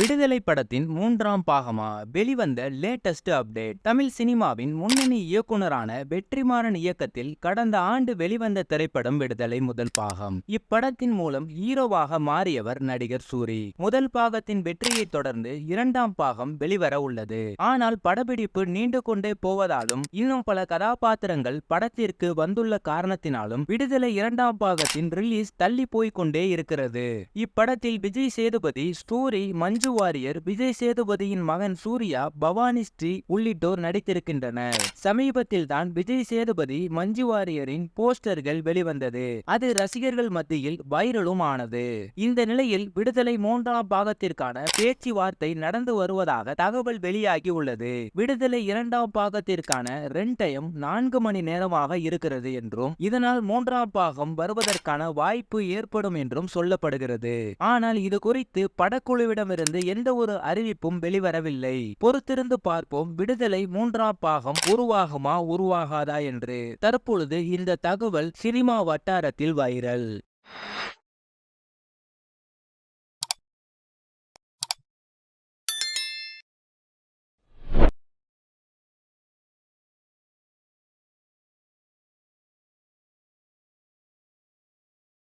விடுதலை படத்தின் மூன்றாம் பாகமா வெளிவந்த லேட்டஸ்ட் அப்டேட் தமிழ் சினிமாவின் முன்னணி இயக்குனரான வெற்றிமாறன் இயக்கத்தில் கடந்த ஆண்டு வெளிவந்த திரைப்படம் விடுதலை முதல் பாகம். இப்படத்தின் மூலம் ஹீரோவாக மாறியவர் நடிகர் சூரி. முதல் பாகத்தின் வெற்றியை தொடர்ந்து இரண்டாம் பாகம் வெளிவர உள்ளது. ஆனால் படப்பிடிப்பு நீண்டு கொண்டே போவதாலும் இன்னும் பல கதாபாத்திரங்கள் படத்திற்கு வந்துள்ள காரணத்தினாலும் விடுதலை இரண்டாம் பாகத்தின் ரிலீஸ் தள்ளி போய்கொண்டே இருக்கிறது. இப்படத்தில் விஜய் சேதுபதி ஸ்டோரி மஞ்சு வாரியர் விஜய் சேதுபதியின் மகன் சூர்யா பவானி ஸ்ரீ உள்ளிட்டோர் நடித்திருக்கின்றனர். சமீபத்தில் தான் விஜய் சேதுபதி மஞ்சு வாரியரின் போஸ்டர்கள் வெளிவந்தது. அது ரசிகர்கள் மத்தியில் வைரலும் ஆனது. இந்த நிலையில் விடுதலை மூன்றாம் பாகத்திற்கான பேச்சுவார்த்தை நடந்து வருவதாக தகவல் வெளியாகி உள்ளது. விடுதலை இரண்டாம் பாகத்திற்கான ரெண்டையும் நான்கு மணி நேரமாக இருக்கிறது என்றும் இதனால் மூன்றாம் பாகம் வருவதற்கான வாய்ப்பு ஏற்படும் என்றும் சொல்லப்படுகிறது. ஆனால் இது குறித்து படக்குழுவிடமிருந்து எந்த ஒரு அறிவிப்பும் வெளிவரவில்லை. பொறுத்திருந்து பார்ப்போம் விடுதலை மூன்றாம் பாகம் உருவாகுமா உருவாகாதா என்று. தற்பொழுது இந்த தகவல் சினிமா வட்டாரத்தில் வைரல்.